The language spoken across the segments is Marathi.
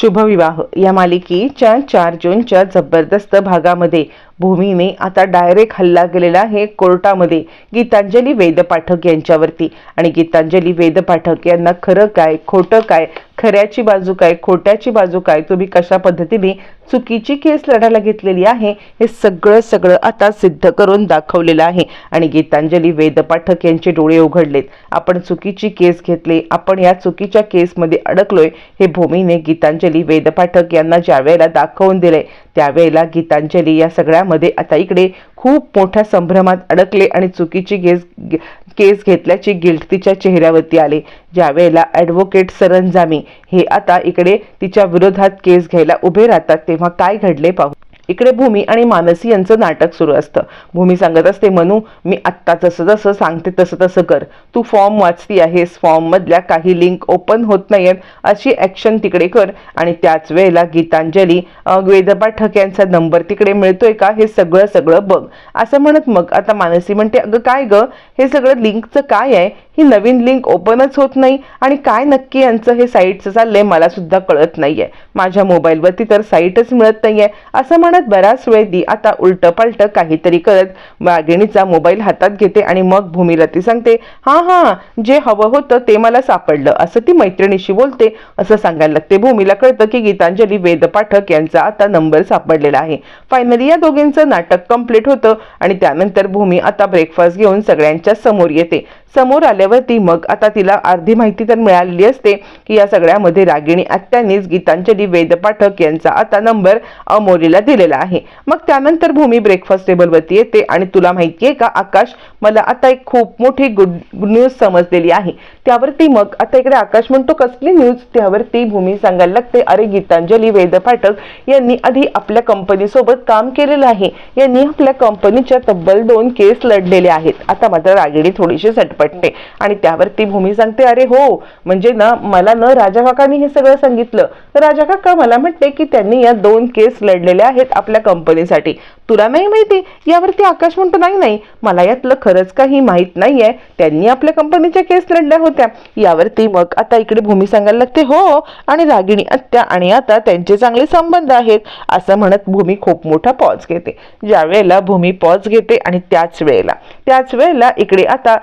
शुभविवाह. या मालिकेच्या चार जूनच्या जबरदस्त भागामध्ये भूमीने आता डायरेक्ट हल्ला केलेला आहे कोर्टामध्ये. गीतांजली वेद पाठक यांच्यावरती. आणि गीतांजली वेद पाठक यांना खरं काय खोटं काय खऱ्याची बाजू काय खोट्याची बाजू काय तुम्ही कशा पद्धतीने चुकीची केस लढायला घेतलेली आहे हे सगळं सगळं आता सिद्ध करून दाखवलेलं आहे. आणि गीतांजली वेद पाठक यांचे डोळे उघडलेत. आपण चुकीची केस घेतली आपण या चुकीच्या केसमध्ये अडकलोय हे भूमीने गीतांजली वेद पाठक यांना ज्या वेळेला दाखवून दिले त्यावेळेला गीतांजली या सगळ्यामध्ये आता इकडे खूप मोठ्या संभ्रमात अडकले आणि चुकीची केस केस घेतल्याची गिल्ट तिच्या चेहऱ्यावरती आले. ज्यावेळेला ॲडव्होकेट सरंजामी हे आता इकडे तिच्या विरोधात केस घ्यायला उभे राहतात तेव्हा काय घडले पाहू? इकडे भूमी आणि मानसी यांचं नाटक सुरू असतं. भूमी सांगत असते मनू मी आत्ता जसं जसं सांगते तसं तसं कर. तू फॉर्म वाचती आहेस. फॉर्ममधल्या काही लिंक ओपन होत नाहीत अशी ॲक्शन तिकडे कर. आणि त्याच वेळेला गीतांजली वेदपाठक यांचा नंबर तिकडे मिळतोय का? हे सगळं सगळं बघ. असं म्हणत मग आता मानसी म्हणते अगं काय ग? हे सगळं लिंकचं काय आहे? ही नवीन लिंक ओपनच होत नाही. आणि काय नक्की यांचं हे साईटचं चाललंय मला सुद्धा कळत नाहीये. माझ्या मोबाईलवरती तर साईटच मिळत नाहीये. असं म्हणत बराच वेळ दी आता उलट पालट काहीतरी करत वाघिणीचा मोबाईल हातात घेते आणि मग भूमीला ती सांगते हां हां जे हवं होतं ते मला सापडलं. असं ती मैत्रिणीशी बोलते. असं सांगायला लागते. भूमीला कळतं की गीतांजली वेद पाठक यांचा आता नंबर सापडलेला आहे. फायनली या दोघींचं नाटक कंप्लीट होतं आणि त्यानंतर भूमी आता ब्रेकफास्ट घेऊन सगळ्यांच्या समोर येते. समोर आल्यावरती मग आता तिला अर्धी माहिती तर मिळालेली असते की या सगळ्यामध्ये रागिणी आत्यांनीच गीतांजली वेद पाठक यांचा आता नंबर अमोलीला दिलेला आहे. मग त्यानंतर भूमी ब्रेकफास्ट टेबलवरती येते आणि तुला माहिती आहे का आकाश? मला आता एक खूप मोठी गुड न्यूज समजलेली आहे. त्यावरती मग आता इकडे आकाश म्हणतो कसली न्यूज त्यावरती भूमी सांगायला लागते अरे गीतांजली वेद पाठक यांनी आधी आपल्या कंपनीसोबत काम केलेलं आहे. यांनी आपल्या कंपनीच्या तब्बल दोन केस लढलेले आहेत. आता मात्र रागिणी थोडीशी पटते. आणि त्यावरती भूमी सांगते अरे हो म्हणजे ना मला न राजा काकांनी हे सगळं सांगितलं. राजा काका मला म्हणते की त्यांनी या दोन केस लढलेल्या आहेत आपल्या कंपनीसाठी तुला नाही माहिती? यावरती आकाश म्हणतो नाही नाही मला यातलं खरंच काही माहीत आहे त्यांनी आपल्या कंपनीच्या केस लढल्या होत्या. यावरती मग आता इकडे भूमी सांगायला लागते हो आणि रागिणी आत्या आणि आता त्यांचे चांगले संबंध आहेत. असं म्हणत भूमी खूप मोठा पॉज घेते. ज्या वेळेला भूमी पॉज घेते आणि त्याच वेळेला त्याच वेळेला इकडे आता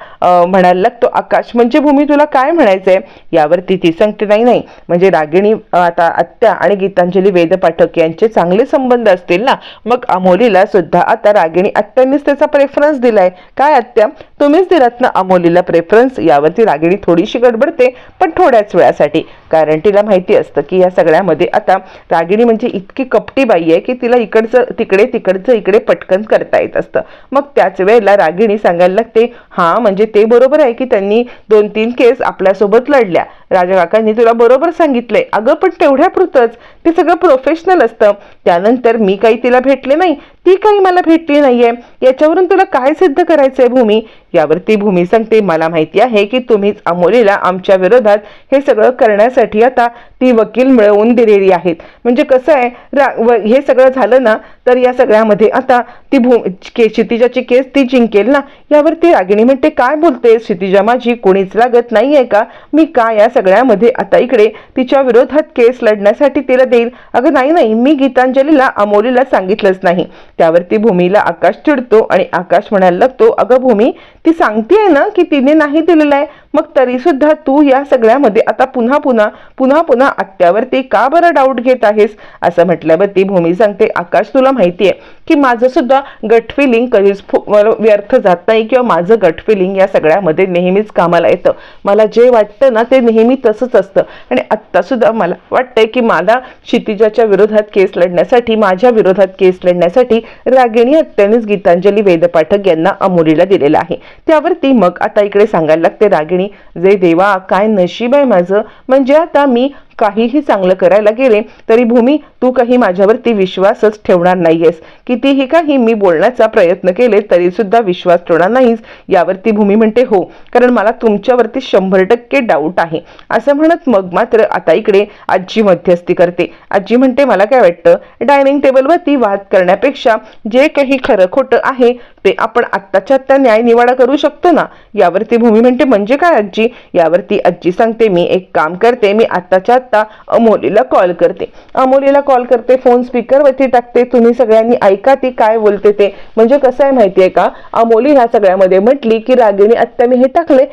म्हणायला लागतो आकाश म्हणजे भूमी तुला काय म्हणायचं आहे यावरती ती सांगते नाही नाही म्हणजे रागिणी आता आत्या आणि गीतांजली वेद पाठक यांचे चांगले संबंध असतील ना मग अमोलीला सुद्धा आता रागिणी आत्यांनीच त्याचा प्रेफरन्स दिलाय. काय आत्या? तुम्हीच दिलात ना अमोलीला प्रेफरन्स यावरती रागिणी थोडीशी गडबडते पण थोड्याच वेळासाठी. कारण तिला माहिती असतं की या सगळ्यामध्ये आता रागिणी म्हणजे इतकी कपटी बाई आहे की तिला इकडचं तिकडे तिकडचं इकडे पटकन करता येत असतं. मग त्याच वेळेला रागिणी सांगायला लागते हां म्हणजे ते बरोबर आहे की त्यांनी दोन तीन केस आपल्यासोबत लढल्या. राजा काकांनी तुला बरोबर सांगितलंय. अगं पण तेवढ्यापुरतंच ते सगळं प्रोफेशनल असतं. त्यानंतर मी काही तिला भेटले नाही. ती काही मला भेटली नाहीये. याच्यावरून तुला काय सिद्ध करायचंय भूमी? यावरती भूमी सांगते. मला माहिती आहे की तुम्हीच अमोलीला आमच्या विरोधात हे सगळं करण्यासाठी आता ती वकील मिळवून दिलेली आहेत. म्हणजे कसं आहे रा हे सगळं झालं ना तर या सगळ्यामध्ये आता ती भू के क्षितिजाची केस ती जिंकेल ना? यावरती रागिणी म्हणते काय बोलते क्षितिजा माझी? कोणीच लागत नाहीये का? मी का या सगळ्यामध्ये आता इकडे तिच्या विरोधात केस लढण्यासाठी तिला देईल? अगं नाही नाही मी गीतांजलीला अमोलीला सांगितलंच नाही. त्यावरती भूमीला आकाश चिडतो आणि आकाश म्हणायला लागतो अगं भूमी ती सांगते ना की तिने नाही दिलेलं आहे. मग तरी सुद्धा तू या सगळ्यामध्ये आता पुन्हा पुन्हा पुन्हा पुन्हा आत्यावरती का बरं डाऊट घेत आहेस? असं म्हटल्यावरती भूमी सांगते आकाश तुला माहिती आहे की माझं सुद्धा गट फिलिंग कधीच व्यर्थ जात नाही किंवा माझं गट फिलिंग या सगळ्यामध्ये नेहमीच कामाला येतं. मला जे वाटतं ना ते नेहमी तसंच असतं. आणि आत्ता सुद्धा मला वाटतंय की मला क्षितिजाच्या विरोधात केस लढण्यासाठी माझ्या विरोधात केस लढण्यासाठी रागिणी हत्यानेच गीतांजली वेदपाठक यांना अमोलीला दिलेला आहे. त्यावरती मग आता इकडे सांगायला लागते रागिणी जे देवा काय नशीब आहे माझं? म्हणजे आता मी काहीही चांगलं करायला गेले तरी भूमी तू काही माझ्यावरती विश्वासच ठेवणार नाहीयेस. कितीही काही मी बोलण्याचा प्रयत्न केले तरी सुद्धा विश्वास ठेवणार नाहीस. यावरती भूमी म्हणते हो कारण मला तुमच्यावरती शंभर टक्के डाऊट आहे. असं म्हणत मग मात्र आता इकडे आजी मध्यस्थी करते. आजी म्हणते मला काय वाटतं? डायनिंग टेबलवरती वाद करण्यापेक्षा जे काही खरं खोटं आहे ते आपण आत्ताच्या आत्ता न्याय निवाडा करू शकतो ना? यावरती भूमी म्हणते म्हणजे काय आजी? यावरती आजी सांगते मी एक काम करते मी आत्ताच्या आता अमोलीला कॉल करते. अमोलीला कॉल करते फोन स्पीकरवरती टाकते. तुम्ही सगळ्यांनी ऐका ती काय बोलते ते. म्हणजे कसं आहे माहिती आहे का? अमोली ह्या सगळ्यामध्ये म्हटली की रागिणी आत्ता मी हे टाकले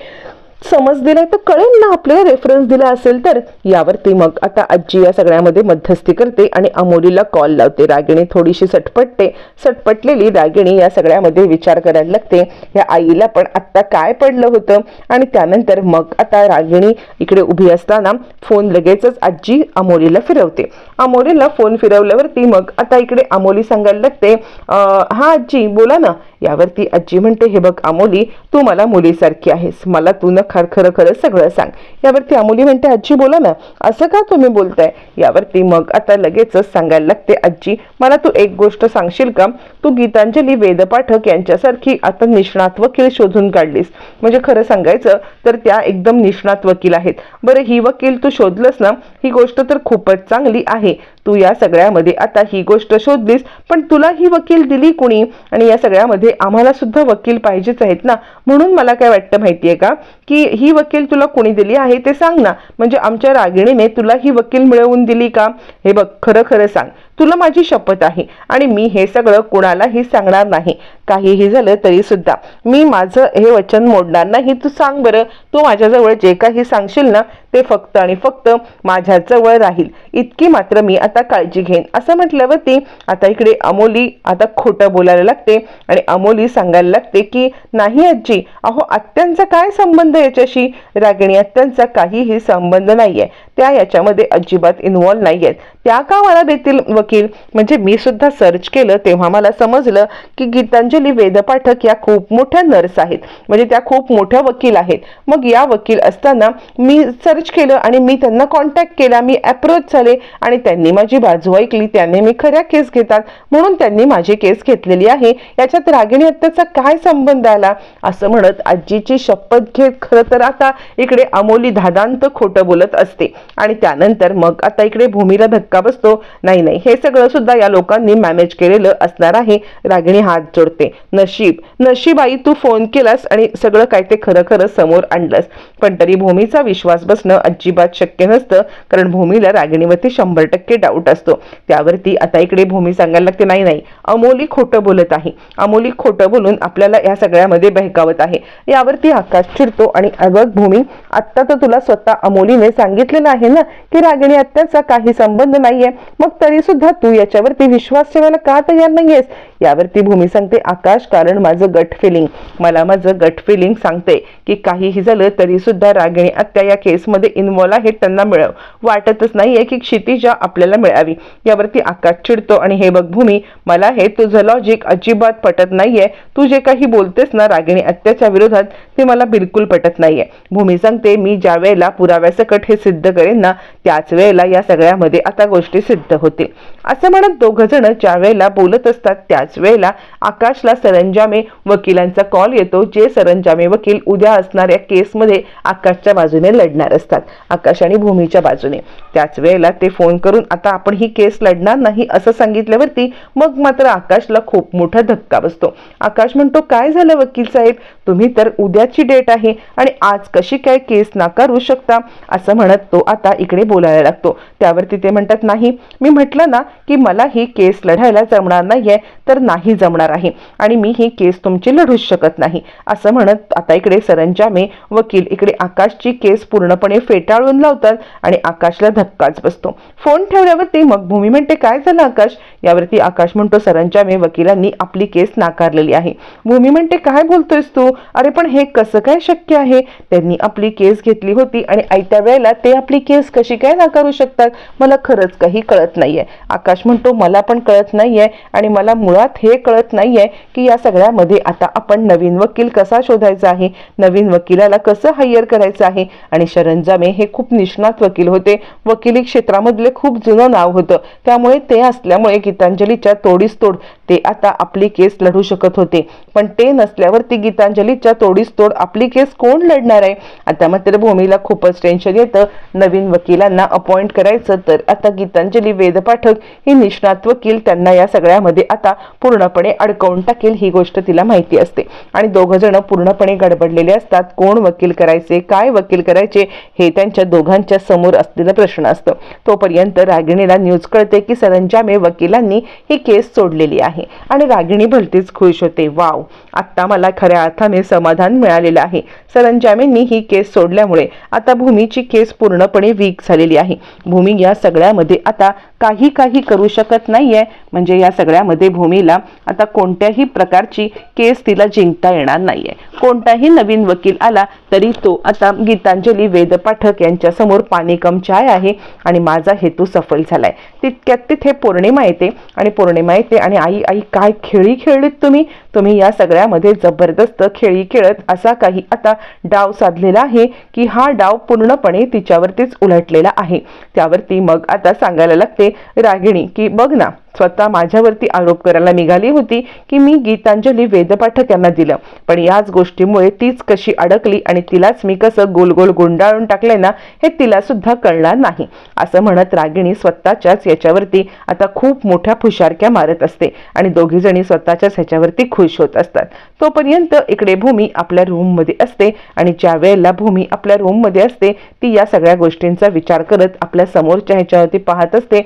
समज दिलाय तर कळेल ना आपल्याला रेफरन्स दिला असेल तर. यावरती मग आता आजी या सगळ्यामध्ये मध्यस्थी करते आणि अमोलीला कॉल लावते. रागिणी थोडीशी सटपटते. सटपटलेली रागिणी या सगळ्यामध्ये विचार करायला लागते. या आईला पण आत्ता काय पडलं होतं? आणि त्यानंतर मग आता रागिणी इकडे उभी असताना फोन लगेचच आजी अमोलीला फिरवते. अमोलीला फोन फिरवल्यावरती मग आता इकडे अमोली सांगायला लागते हा आजी बोला ना. यावरती आजी म्हणते हे बघ अमोली तू मला मुलीसारखी आहेस. मला तू न खर खरं खरं सगळं सांग. यावरती अमोली म्हणते आजी बोला ना असं का तुम्ही बोलताय? यावरती मग आता लगेचच सांगायला लागते आजी मला तू एक गोष्ट सांगशील का? तू गीतांजली वेदपाठक यांच्यासारखी आता निष्णात वकील शोधून काढलीस. म्हणजे खरं सांगायचं तर त्या एकदम निष्णात वकील आहेत. बरं ही वकील तू शोधलंस ना ही गोष्ट तर खूपच चांगली आहे. तू या सगळ्यामध्ये आता ही गोष्ट शोधलीस पण तुला ही वकील दिली कुणी? आणि या सगळ्यामध्ये आम्हाला सुद्धा वकील पाहिजेच आहेत ना? म्हणून मला काय वाटतं माहितीये का? की ही वकील तुला कोणी दिली आहे ते सांग ना. म्हणजे आमच्या रागिणीने तुला ही वकील मिळवून दिली का? हे बघ खरं खरं सांग. तुला माझी शपथ आहे आणि मी हे सगळं कुणालाही सांगणार नाही. काहीही झालं तरी सुद्धा मी माझं हे वचन मोडणार नाही. तू सांग बरं तू माझ्याजवळ जे काही सांगशील ना ते फक्त आणि फक्त माझ्याजवळ राहील. इतकी मात्र मी आता काळजी घेईन. असं म्हटल्यावरती आता इकडे अमोली आता खोटं बोलायला लागते आणि अमोली सांगायला लागते की नाही आजी अहो आत्यांचा काय संबंध याच्याशी? रागिणी आत्यांचा काहीही संबंध नाहीये. त्या याच्यामध्ये अजिबात इन्व्हॉल्व आहेत त्या का मला देतील? वकील. म्हणजे मी सुद्धा सर्च केलं तेव्हा मला समजलं की गीतांजली वेदपाठक या खूप मोठ्या नर्स आहेत. म्हणजे त्या खूप मोठ्या वकील आहेत. मग या वकील असताना मी सर्च केलं आणि मी त्यांना कॉन्टॅक्ट केला. मी अप्रोच झाले आणि त्यांनी माझी बाजू ऐकली. त्याने मी खऱ्या केस घेतात म्हणून त्यांनी माझी केस घेतलेली आहे. याच्यात रागिणी हत्येचा काय संबंध आला? असं म्हणत आजीची शपथ घेत खरं तर आता इकडे अमोली धादांत खोटं बोलत असते. आणि त्यानंतर मग आता इकडे भूमीला धक्का बसतो. नाही नाही हे सगळं सुद्धा या लोकांनी मॅनेज केलेलं असणार आहे. रागिणी हात जोडते. नशीब. नशीब आई तू फोन केलास आणि सगळं काय ते खरं खरं समोर आणलंस. पण तरी भूमीचा विश्वास बसणं अजिबात शक्य नसतं कारण भूमीला रागिणीवरती शंभर टक्के डाऊट असतो. त्यावरती आता इकडे भूमी सांगायला लागते नाही नाही अमोली खोटं बोलत आहे. अमोली खोटं बोलून आपल्याला या सगळ्यामध्ये बहकावत आहे. यावरती आकाश चिडतो आणि अगं भूमी आत्ता तर तुला स्वतः अमोलीने सांगितलेलं आहे ना की रागिणी आत्याचा काही संबंध नाहीये. मग तरी सुद्धा तू याच्यावरती विश्वास ठेवायला का तयार नाहीयेस? यावरती भूमी सांगते आकाश कारण माझं गट फिलिंग मला माझं गट फिलिंग सांगते की काहीही झालं तरी सुद्धा रागिणी आत्या या केसमध्ये इन्व्हॉल्व आहे त्यांना मिळव. वाटतच नाहीये की क्षितिजा आपल्याला मिळावी. यावरती आकाश चिडतो आणि हे बघ भूमी मला हे तुझं लॉजिक अजिबात पटत नाहीये. तू जे काही बोलतेस ना रागिणी आत्याच्या विरोधात ते मला बिलकुल पटत नाहीये. भूमी सांगते मी ज्या वेळेला पुराव्यासकट हे सिद्ध करेन ना त्याच वेळेला या सगळ्यामध्ये आता गोष्टी सिद्ध होतील. असं म्हणत दोघ जण ज्या वेळेला बोलत असतात त्याच वेळेला आकाशला सरंजामे वकिलांचा कॉल येतो जे सरंजामे वकील उद्या असणाऱ्या केसमध्ये आकाशच्या बाजूने लढणार असतात आकाश आणि भूमीच्या बाजूने. त्याच वेळेला ते फोन करून आता आपण ही केस लढणार नाही असं सांगितल्यावरती मग मात्र आकाशला खूप मोठा धक्का बसतो. आकाश म्हणतो काय झालं वकील साहेब? तुम्ही तर उद्याची डेट आहे आणि आज कशी काय केस नाकारू शकता? असं म्हणत तो आता इकडे बोलायला लागतो. त्यावरती ते म्हणतात नाही मी म्हटलं ना की मला ही केस लढायला जमणार नाहीये तर नाही जमणार आहे. आणि मी ही केस तुमची लढूच शकत नाही. असं म्हणत आता इकडे सरंजामे वकील इकडे आकाशची केस पूर्णपणे फेटाळून लावतात आणि आकाशला धक्काच बसतो. फोन ठेवल्यावरती मग भूमी म्हणते काय झालं आकाश? यावरती आकाश म्हणतो सरंजामे वकिलांनी आपली केस नाकारलेली आहे. भूमी म्हणते काय बोलतोयस तू? अरे पण हे कसं काय शक्य आहे? त्यांनी आपली केस घेतली होती आणि आयत्या वेळेला ते आपली केस कशी काय नाकारू शकतात? मला खरंच काही कळत नाहीये. आकाश म्हणतो मला पण कळत नाहीये आणि मला मुळात हे कळत नाहीये की या सगळ्यामध्ये आता आपण नवीन वकील कसा शोधायचा आहे नवीन वकिलाला कसं हायर करायचं आहे? आणि शरंजामे हे खूप निष्णात वकील होते. वकिली क्षेत्रामधले खूप जुनं नाव होतं. त्यामुळे ते असल्यामुळे गीतांजलीच्या तोडीस तोड ते आता आपली केस लढू शकत होते. पण ते नसल्यावरती गीतांजलीच्या तोडीस तोड आपली केस कोण लढणार आहे? आता मात्र भूमीला खूपच टेन्शन येतं. नवीन वकिलांना अपॉइंट करायचं तर आता गीतांजली वेदपाठक ही निष्णात वकील त्यांना या सगळ्यामध्ये आता पूर्णपणे अडकवून टाकेल ही गोष्ट तिला माहिती असते. आणि दोघं जण पूर्णपणे गडबडलेले असतात. कोण वकील करायचे काय वकील करायचे हे त्यांच्या दोघांच्या समोर असलेला प्रश्न असतो. तोपर्यंत रागिणीला न्यूज कळते की सरंजामे वकिलांनी ही केस सोडलेली आहे. आणि रागिणी भलतीच खुश होते. वाव आत्ता मला खऱ्या अर्थाने समाधान मिळालेलं आहे. सरंजामेंनी ही केस सोडल्यामुळे आता भूमीची केस पूर्णपणे वीक झालेली आहे. भूमी या सगळ्यामध्ये आता काही काही करू शकत नाहीये. म्हणजे या सगळ्यामध्ये भूमीला आता कोणत्याही प्रकारची केस तिला जिंकता येणार नाहीये. कोणताही नवीन वकील आला तरी तो आता गीतांजली वेद पाठक यांच्या समोर पाणी कम चाय आहे आणि माझा हेतू सफल झालाय. तितक्यात तिथे पौर्णिमा येते आणि पौर्णिमा येते आणि आई आई काय खेळी खेळलीत तुम्ही? तुम्ही या सगळ्यामध्ये जबरदस्त खेळी खेळत असा काही आता डाव साधलेला आहे की हा डाव पूर्णपणे तिच्यावरतीच उलटलेला आहे. त्यावरती मग आता सांगायला लागते रागिणी की बघ ना स्वतः माझ्यावरती आरोप करायला निघाली होती की मी गीतांजली वेदपाठक यांना दिलं. पण याच गोष्टीमुळे तीच कशी अडकली आणि तिलाच मी कसं गोल गोल गुंडाळून टाकलंय ना हे तिला सुद्धा कळणार नाही. असं म्हणत रागिणी स्वतःच्याच याच्यावरती आता खूप मोठ्या फुशारक्या मारत असते आणि दोघीजणी स्वतःच्याच ह्याच्यावरती खुश होत असतात. तोपर्यंत इकडे भूमी आपल्या रूममध्ये असते आणि ज्या वेळेला भूमी आपल्या रूममध्ये असते ती या सगळ्या गोष्टींचा विचार करत आपल्या समोरच्या ह्याच्यावरती पाहत असते.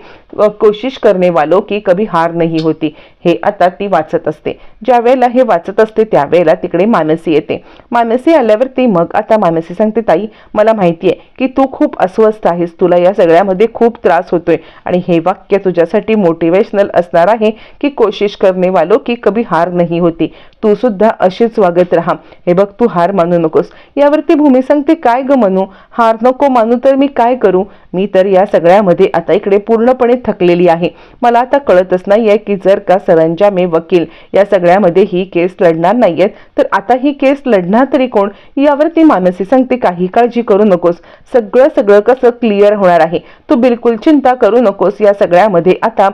कोशिश करणे वालो की कभी हार नाही होती. हे आता ती वाचत असते. ज्या वेळेला हे वाचत असते त्यावेळेला तिकडे मानसी येते. मानसी आल्यावरती मग आता मानसी सांगते ताई मला माहिती आहे की तू खूप अस्वस्थ आहेस. तुला या सगळ्यामध्ये खूप त्रास होतोय. आणि हे वाक्य तुझ्यासाठी मोटिवेशनल असणार आहे की कोशिश करणे वालो की कभी हार नाही होती. तू सुद्धा अशीच वागत राहा. हे बघ तू हार मानू नकोस. यावरती भूमी सांगते काय ग म्हणू हार नको मानू तर मी काय करू? मी तर या सगळ्यामध्ये आता इकडे पूर्णपणे थकलेली आहे. मला आता कळतच नाहीये की जर का सरंजामे वकील. या सगळ्यामध्ये ही केस लढणार नाहीयेत. तर आता ही केस लढणार तरी कोण? यावरती मानसी सांगते काही काळजी करू नकोस. सगळं सगळं कसं क्लिअर होणार आहे. तू बिलकुल चिंता करू नकोस. या सगळ्यामध्ये आता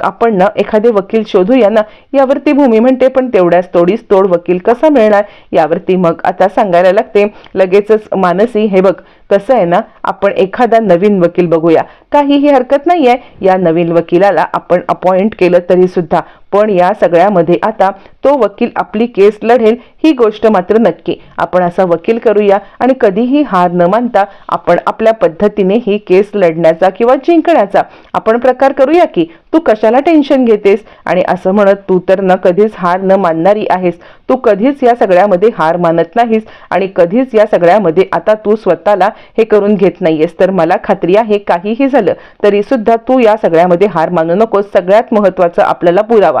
आपण ना एखादे वकील शोधूया ना. यावरती भूमी म्हणते पण तेवढ्याच तोडीस तोड वकील कसा मिळणार? यावरती मग आता सांगायला लागते. लगेचच मानसी हे बघ कसं आहे ना आपण एखादा नवीन वकील बघूया. काहीही हरकत नाहीये. या नवीन वकिलाला आपण अपॉइंट केलं तरी सुद्धा पण या सगळ्यामध्ये आता तो वकील आपली केस लढेल ही गोष्ट मात्र नक्की. आपण असा वकील करूया आणि कधीही हार न मानता आपण आपल्या पद्धतीने ही केस लढण्याचा किंवा जिंकण्याचा आपण प्रकार करूया की तू कशाला टेन्शन घेतेस? आणि असं म्हणत तू तर न कधीच हार न मानणारी आहेस. तू कधीच या सगळ्यामध्ये हार मानत नाहीस आणि कधीच या सगळ्यामध्ये आता तू स्वतःला हे करून घेत नाहीयेस. तर मला खात्री आहे काहीही झालं तरी सुद्धा तू या सगळ्यामध्ये हार मानू नकोस. सगळ्यात महत्वाचं आपल्याला पुरावा.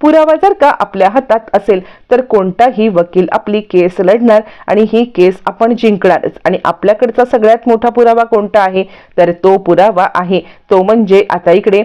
पुरावा जर का आपल्या हातात असेल तर कोणताही वकील आपली केस लढणार आणि ही केस आपण जिंकणारच. आणि आपल्याकडचा सगळ्यात मोठा पुरावा कोणता आहे? तर तो पुरावा आहे तो म्हणजे आता इकडे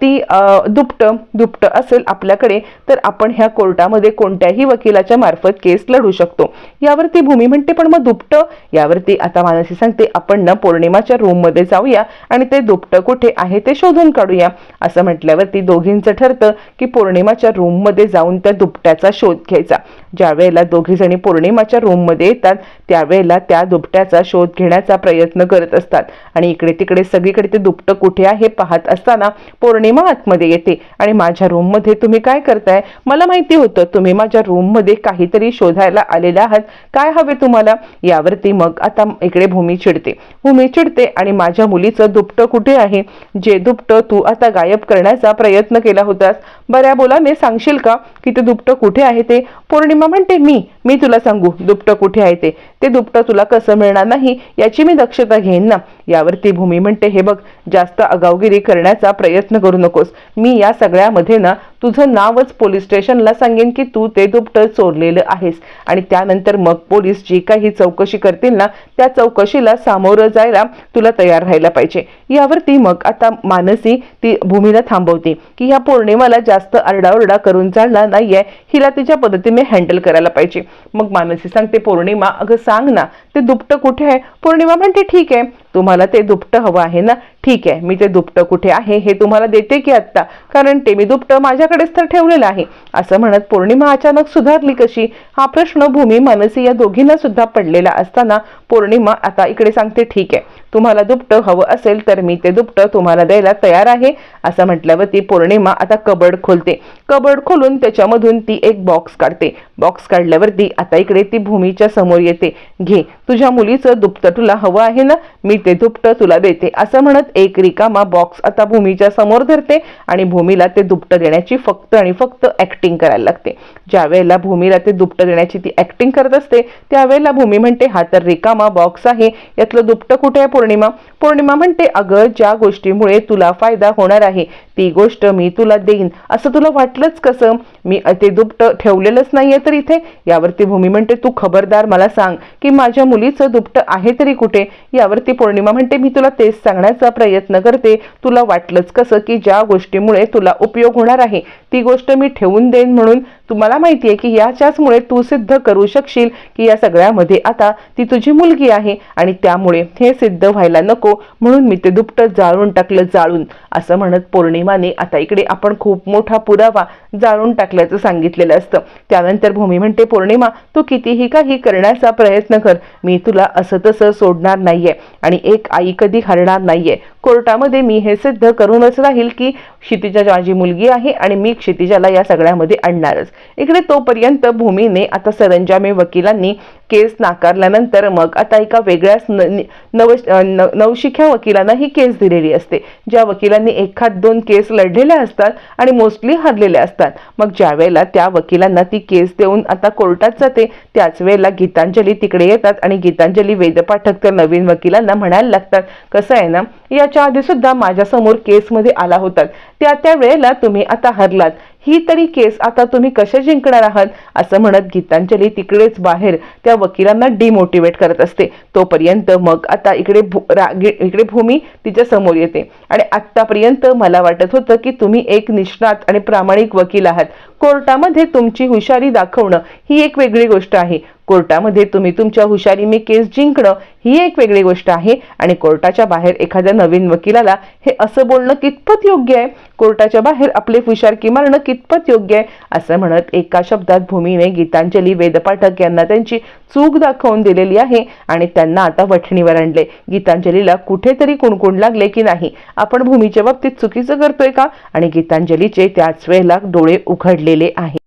ती दुपटं दुपट दुपट असेल आपल्याकडे तर आपण ह्या कोर्टामध्ये कोणत्याही वकिलाच्या मार्फत केस लढू शकतो. यावरती भूमी म्हणते पण मग दुपट? यावरती आता मानसी सांगते आपण ना पौर्णिमाच्या रूममध्ये जाऊया आणि ते दुपट कुठे आहे ते शोधून काढूया. असं म्हटल्यावरती दोघींचं ठरतं की पौर्णिमाच्या रूममध्ये जाऊन त्या दुपट्याचा शोध घ्यायचा. ज्या वेळेला दोघी जणी पौर्णिमाच्या रूममध्ये येतात त्यावेळेला त्या दुपट्याचा शोध घेण्याचा प्रयत्न करत असतात. आणि इकडे तिकडे सगळीकडे ते दुपट कुठे आहे पाहत असताना पौर्णिमा आतमध्ये येते. आणि माझ्या रूममध्ये तुम्ही काय करताय? मला माहिती होतं तुम्ही माझ्या रूममध्ये काहीतरी शोधायला आलेले आहात. काय हवे तुम्हाला? यावरती मग आता इकडे भूमी चिडते. भूमी चिडते आणि माझ्या मुलीचं दुपट कुठे आहे? जे दुपटं तू आता गायब करण्याचा प्रयत्न केला होतास. बऱ्या बोलाने सांगशील का की ते दुपटं कुठे आहे ते? पौर्णिमा म्हणते मी मी तुला सांगू दुपटं कुठे आहे ते? ते दुपटं तुला कसं मिळणार नाही याची मी दक्षता घेईन ना. यावरती भूमी म्हणते हे बघ जास्त आगावगिरी करण्याचा प्रयत्न करू नकोस. मी या सगळ्यामध्ये ना तुझं नावच पोलीस स्टेशनला सांगेन की तू ते दुपटं चोरलेलं आहेस. आणि त्यानंतर मग पोलीस जी काही चौकशी करतील ना त्या चौकशीला सामोरं जायला तुला तयार राहायला पाहिजे. यावरती मग आता मानसी ती भूमीला थांबवते की ह्या पौर्णिमाला जास्त आरडाओरडा करून चालणार नाहीये हिला तिच्या पद्धतीने हँडल करायला पाहिजे. मग मानसी सांगते पौर्णिमा अगं सांग ना ते दुपटं कुठे आहे? पौर्णिमा म्हणते ठीक आहे तुम्हाला ते दुपटं हवं आहे ना? ठीक आहे मी ते दुपटं कुठे आहे हे तुम्हाला देते की आत्ता? कारण ते मी दुपटं माझ्याकडेच तर ठेवलेलं आहे. असं म्हणत पौर्णिमा अचानक सुधारली कशी? हा प्रश्न भूमी मानसी या दोघींना सुद्धा पडलेला असताना पौर्णिमा आता इकडे सांगते ठीक आहे तुम्हाला दुपटं हवं असेल तर मी ते दुपटं तुम्हाला द्यायला तयार आहे. असं म्हटल्यावरती पौर्णिमा आता कबड खोलते. कबड खोलून त्याच्यामधून ती एक बॉक्स काढते. बॉक्स काढल्यावरती आता इकडे ती भूमीच्या समोर येते. घे तुझ्या मुलीचं दुपटं तुला हवं आहे ना? मी ते दुपटं तुला देते. असं म्हणत एक रिकामा बॉक्स आता भूमीच्या समोर धरते आणि भूमीला ते दुपटं देण्याची फक्त आणि फक्त ऍक्टिंग करायला लागते. ज्या वेळेला भूमीला ते दुपटं देण्याची ती ऍक्टिंग करत असते त्यावेळेला भूमी म्हणते हा तर रिकामा बॉक्स आहे. यातलं दुपटं कुठे आहे पौर्णिमा? पौर्णिमा म्हणते अगं ज्या गोष्टीमुळे तुला फायदा होणार आहे ती गोष्ट मी तुला देईन. असं तुला वाटलंच कसं? मी ते दुपटं ठेवलेलंच नाहीये तर इथे? यावरती भूमी म्हणते तू खबरदार मला सांग की माझ्या मुलीचं दुपटं आहे तरी कुठे? यावरती पौर्णिमा म्हणते मी तुला तेच सांगण्याचा प्रयत्न करते. तुला वाटलंच कसं की ज्या गोष्टीमुळे तुला उपयोग होणार आहे ती गोष्ट मी ठेवून देईन म्हणून तुम्हाला माहिती आहे की याच्याचमुळे तू सिद्ध करू शकशील की या सगळ्यामध्ये आता ती तुझी मुलगी आहे आणि त्यामुळे हे सिद्ध व्हायला नको म्हणून मी ते दुपटं जाळून टाकलं जाळून. असं म्हणत पौर्णिमाने आता इकडे आपण खूप मोठा पुरावा जाळून टाकल्याचं सांगितलेलं असतं. त्यानंतर भूमी म्हणते पौर्णिमा तू कितीही काही करण्याचा प्रयत्न कर. मी तुला असं तसं सोडणार नाहीये आणि एक आई कधी हरणार नाहीये. कोर्टामध्ये मी हे सिद्ध करूनच राहील की क्षितिजा माझी मुलगी आहे आणि मी क्षितिजाला या सगळ्यामध्ये आणणारच. इकडे तोपर्यंत भूमीने आता सरंजामे वकिलांनी केस नाकारल्यानंतर मग आता एका वेगळ्याच न- नव न- नवशिख्या वकिलांना ही केस दिलेली असते ज्या वकिलांनी एखाद दोन केस लढलेल्या असतात आणि मोस्टली हरलेल्या असतात. मग ज्या वेळेला त्या वकिलांना ती केस देऊन आता कोर्टात जाते त्याच वेळेला गीतांजली तिकडे येतात आणि गीतांजली वेदपाठक तर नवीन वकिलांना म्हणायला लागतात. कसं आहे ना याच्या आधी सुद्धा माझ्यासमोर केसमध्ये आला होतात त्या त्या वेळेला तुम्ही आता हरलात. ही तरी केस आता तुम्ही कशा जिंकणार आहात? असं म्हणत गीतांजली तिकडेच बाहेर त्या वकिलांना डिमोटिवेट करत असते. तोपर्यंत मग आता इकडे भू- रा- इकडे भूमी तिच्या समोर येते. आणि आत्तापर्यंत मला वाटत होतं की तुम्ही एक निष्णात आणि प्रामाणिक वकील आहात. कोर्टामध्ये तुमची हुशारी दाखवणं ही एक वेगळी गोष्ट आहे. कोर्टामध्ये तुम्ही तुमच्या हुशारीने केस जिंकणं ही एक वेगळी गोष्ट आहे. आणि कोर्टाच्या बाहेर एखाद्या नवीन वकिलाला हे असं बोलणं कितपत योग्य आहे? कोर्टाच्या बाहेर आपले हुशारकी मारणं कितपत योग्य आहे? असं म्हणत एका शब्दात भूमीने गीतांजली वेदपाठक यांना त्यांची चूक दाखवून दिलेली आहे. आणि त्यांना आता वठणीवर आणले. गीतांजलीला कुठेतरी कुणकुण लागले की नाही? आपण भूमीच्या बाबतीत चुकीचं करतोय का? आणि गीतांजलीचे त्याच वेळेला डोळे उघडलेले आहे